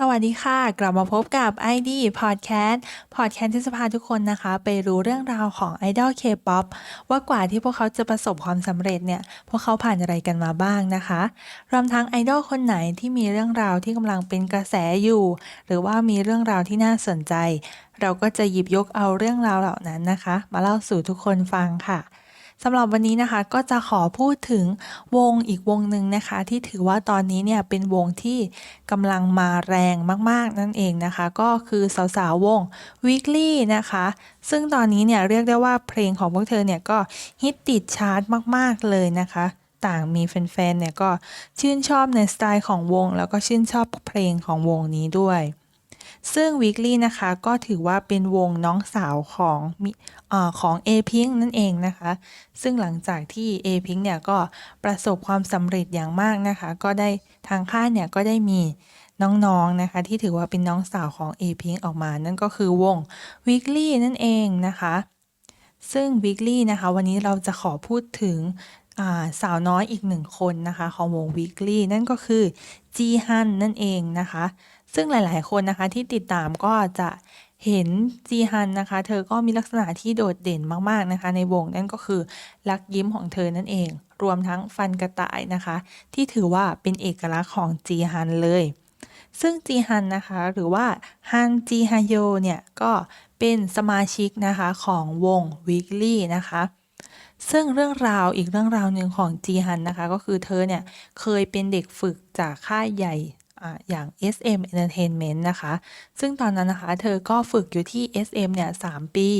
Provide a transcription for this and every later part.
สวัสดีค่ะ กลับมาพบกับ ID Podcast Podcast ที่จะพาทุกคนนะคะ ไปรู้เรื่องราวของ Idol K-pop ว่ากว่าที่พวกเขาจะประสบความสำเร็จเนี่ย พวกเขาผ่านอะไรกันมาบ้างนะคะรวมทั้งไอดอลคนไหนที่มีเรื่องราวที่กำลังเป็นกระแสอยู่ หรือว่ามีเรื่องราวที่น่าสนใจ เราก็จะหยิบยกเอาเรื่องราวเหล่านั้นนะคะ มาเล่าสู่ทุกคนฟังค่ะ สำหรับวันนี้นะคะก็จะขอพูดถึงวงอีกวงหนึ่งนะคะ ที่ถือว่าตอนนี้เนี่ยเป็นวงที่กำลังมาแรงมากๆนั่นเองนะคะ ก็คือสาวๆวง Weekly นะคะ ซึ่งตอนนี้เนี่ยเรียกได้ว่าเพลงของพวกเธอเนี่ยก็ฮิตติดชาร์ตมากๆเลยนะคะต่างมีแฟนๆเนี่ยก็ชื่นชอบในสไตล์ของวง แล้วก็ชื่นชอบเพลงของวงนี้ด้วย ซึ่ง Weekly นะคะก็ถือว่าเป็นวงน้องสาวของอของ A-Pink นั่นเองนะคะ ซึ่งหลังจากที่ A-Pink เนี่ยก็ประสบความสำเร็จอย่างมากนะคะ ก็ได้ทางค่ายเนี่ยก็ได้มีน้องๆนะคะ ที่ถือว่าเป็นน้องสาวของ A-Pink ออกมา นั่นก็คือวง Weekly นั่นเองนะคะ ซึ่ง Weekly นะคะ วันนี้เราจะขอพูดถึงาสาวน้อยอีกหนึ่งคนนะคะ ของวง Weekly นั่นก็คือจีฮันนั่นเองนะคะ ซึ่งหลาย ๆ คนนะคะที่ติดตามก็จะเห็นจีฮันนะคะ เธอก็มีลักษณะที่โดดเด่นมาก ๆ นะคะ ในวงนั่นก็คือลักยิ้มของเธอนั่นเอง รวมทั้งฟันกระต่ายนะคะ ที่ถือว่าเป็นเอกลักษณ์ของจีฮันเลย ซึ่งจีฮันนะคะ หรือว่าฮันจีฮโยเนี่ย ก็เป็นสมาชิกนะคะของวง Weekly นะคะซึ่งเรื่องราวอีกเรื่องราวหนึ่งของจีฮันนะคะ ก็คือเธอเนี่ยเคยเป็นเด็กฝึกจากค่ายใหญ่ อย่าง SM Entertainment นะคะ ซึ่งตอนนั้นนะคะ เธอก็ฝึกอยู่ที่ SM เนี่ย3ปี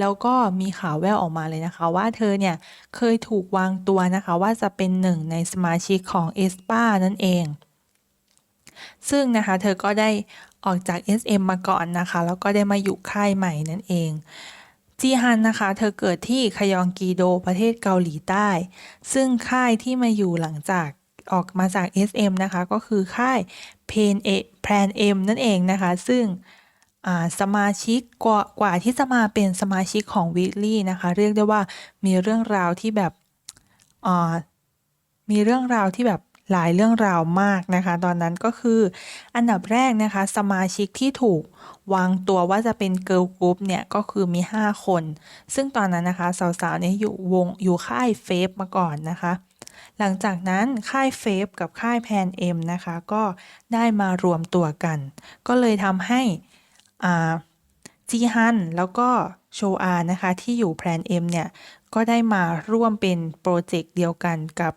แล้วก็มีข่าวแววออกมาเลยนะคะ ว่าเธอเนี่ยเคยถูกวางตัวนะคะว่าจะเป็นหนึ่งในสมาชิกของ e s p a นั่นเอง ซึ่งนะคะเธอก็ได้ออกจาก SM มาก่อนนะคะ แล้วก็ได้มาอยู่ค่ายใหม่นั่นเองจีฮันนะคะ เธอเกิดที่คยองกีโดประเทศเกาหลีใต้ ซึ่งค่ายที่มาอยู่หลังจาก ออกมาจาก SM นะคะ ก็คือค่ายเพนเอแพนเอ็มนั่นเองนะคะ ซึ่งสมาชิกกว่ากว่าที่จะมาเป็นสมาชิกของ Weekly นะคะ เรียกได้ว่ามีเรื่องราวที่แบบมีเรื่องราวที่แบบหลายเรื่องราวมากนะคะ ตอนนั้นก็คืออันดับแรกนะคะ สมาชิกที่ถูกวางตัวว่าจะเป็นเกิร์ลกรุ๊ปเนี่ย ก็คือมี 5 คน ซึ่งตอนนั้นนะคะ สาวๆเนี่ยอยู่วงอยู่ค่ายเฟฟมาก่อนนะคะ หลังจากนั้นค่ายเฟฟกับค่ายแพนเอ็มนะคะก็ได้มารวมตัวกัน ก็เลยทำให้จีฮันแล้วก็โชอานะคะที่อยู่แพลนเอ็มเนี่ยก็ได้มาร่วมเป็นโปรเจกต์เดียวกันกับ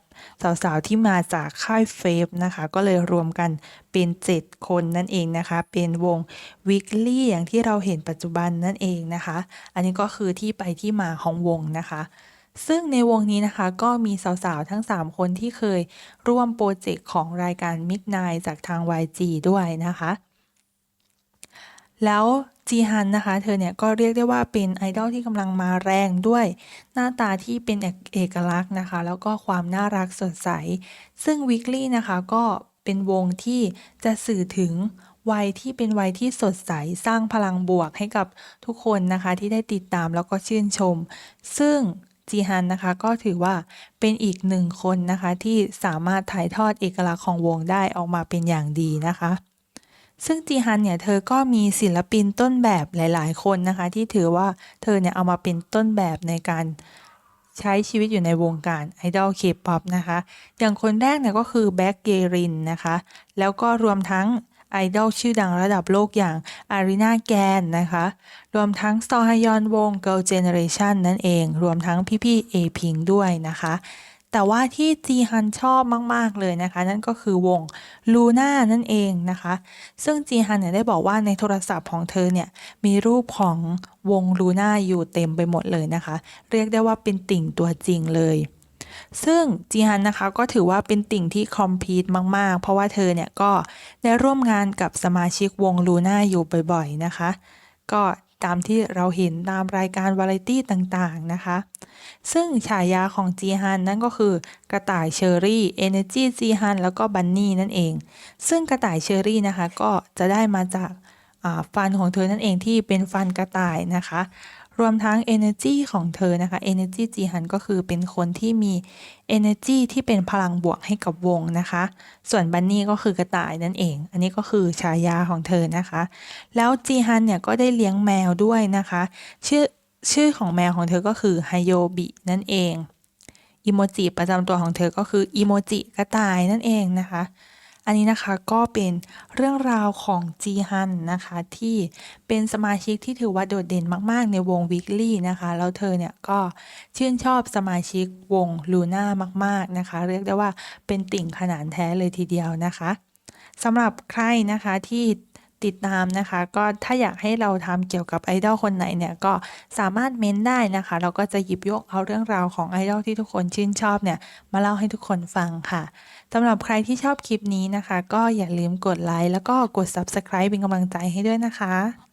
สาวๆที่มาจากค่ายเฟฟนะคะก็เลยรวมกันเป็น 7 คนนั่นเองนะคะ เป็นวง Weekly อย่างที่เราเห็นปัจจุบันนั่นเองนะคะ อันนี้ก็คือที่ไปที่มาของวงนะคะ ซึ่งในวงนี้นะคะก็มีสาวๆ ทั้ง 3 คนที่เคยร่วมโปรเจกต์ของรายการ m i d n i g h t จากทาง YG ด้วยนะคะ แล้วจีฮันนะคะ เธอเนี่ยก็เรียกได้ว่าเป็นไอดอลที่กำลังมาแรงด้วย หน้าตาที่เป็นเอกลักษณ์นะคะ แล้วก็ความน่ารักสดใส ซึ่ง Weekly นะคะก็เป็นวงที่จะสื่อถึงวัยที่เป็นวัยที่สดใสสร้างพลังบวกให้กับทุกคนนะคะที่ได้ติดตามแล้วก็ชื่นชม ซึ่ง จีฮันนะคะ ก็ถือว่าเป็นอีกหนึ่งคนนะคะ ที่สามารถถ่ายทอดเอกลักษณ์ของวงได้ออกมาเป็นอย่างดีนะคะ ซึ่งจีฮันเนี่ยเธอก็มีศิลปินต้นแบบหลาย ๆ คนนะคะ ที่ถือว่าเธอเนี่ยเอามาเป็นต้นแบบในการใช้ชีวิตอยู่ในวงการไอดอลเคป๊อปนะคะ อย่างคนแรกเนี่ยก็คือแบ็กเกรินนะคะ แล้วก็รวมทั้งไอดอลชื่อดังระดับโลกอย่าง อารีนาแกนนะคะ รวมทั้งซอฮยอนวง Girl Generation นั่นเอง รวมทั้งพี่ๆเอพิงด้วยนะคะ แต่ว่าที่จีฮันชอบมาก ๆ เลยนะคะ นั่นก็คือวงลูน่านั่นเองนะคะ ซึ่งจีฮันเนี่ยได้บอกว่าในโทรศัพท์ของเธอเนี่ย มีรูปของวงลูน่าอยู่เต็มไปหมดเลยนะคะ เรียกได้ว่าเป็นติ่งตัวจริงเลย ซึ่งจีฮันนะคะก็ถือว่าเป็นติ่งที่คอมพีทมาก ๆ เพราะว่าเธอเนี่ยก็ได้ร่วมงานกับสมาชิกวงลูน่าอยู่บ่อย ๆ นะคะ ก็ตามที่เราเห็นตามรายการวาไรตี้ต่างๆนะคะ ซึ่งฉายาของจีฮันนั่นก็คือกระต่ายเชอรี่เอเนจีจีฮันแล้วก็บันนี่นั่นเอง ซึ่งกระต่ายเชอรี่นะคะก็จะได้มาจากฟันของเธอนั่นเองที่เป็นฟันกระต่ายนะคะ รวมทั้ง energy ของเธอนะคะ energy จีฮันก็คือเป็นคนที่มี energy ที่เป็นพลังบวกให้กับวงนะคะ ส่วนบันนี่ก็คือกระต่ายนั่นเอง อันนี้ก็คือฉายาของเธอนะคะ แล้วจีฮันเนี่ยก็ได้เลี้ยงแมวด้วยนะคะ ชื่อชื่อของแมวของเธอก็คือไฮโยบินั่นเองอีโมจิประจำตัวของเธอก็คืออีโมจิกระต่ายนั่นเองนะคะ อันนี้นะคะก็เป็นเรื่องราวของจีฮันนะคะที่เป็นสมาชิกที่ถือว่าโดดเด่นมากๆ ในวงวิกลี่นะคะ แล้วเธอเนี่ยก็ชื่นชอบสมาชิกวงลูน่ามากๆนะคะ เรียกได้ว่าเป็นติ่งขนานแท้เลยทีเดียวนะคะสำหรับใครนะคะที่ ติดตามนะคะ ก็ถ้าอยากให้เราทำเกี่ยวกับไอดอลคนไหนเนี่ยก็สามารถเม้นได้นะคะ เราก็จะหยิบยกเอาเรื่องราวของไอดอลที่ทุกคนชื่นชอบเนี่ยมาเล่าให้ทุกคนฟังค่ะสำหรับใครที่ชอบคลิปนี้นะคะ ก็อย่าลืมกดไลค์แล้วก็กด Subscribe เป็นกำลังใจให้ด้วยนะคะ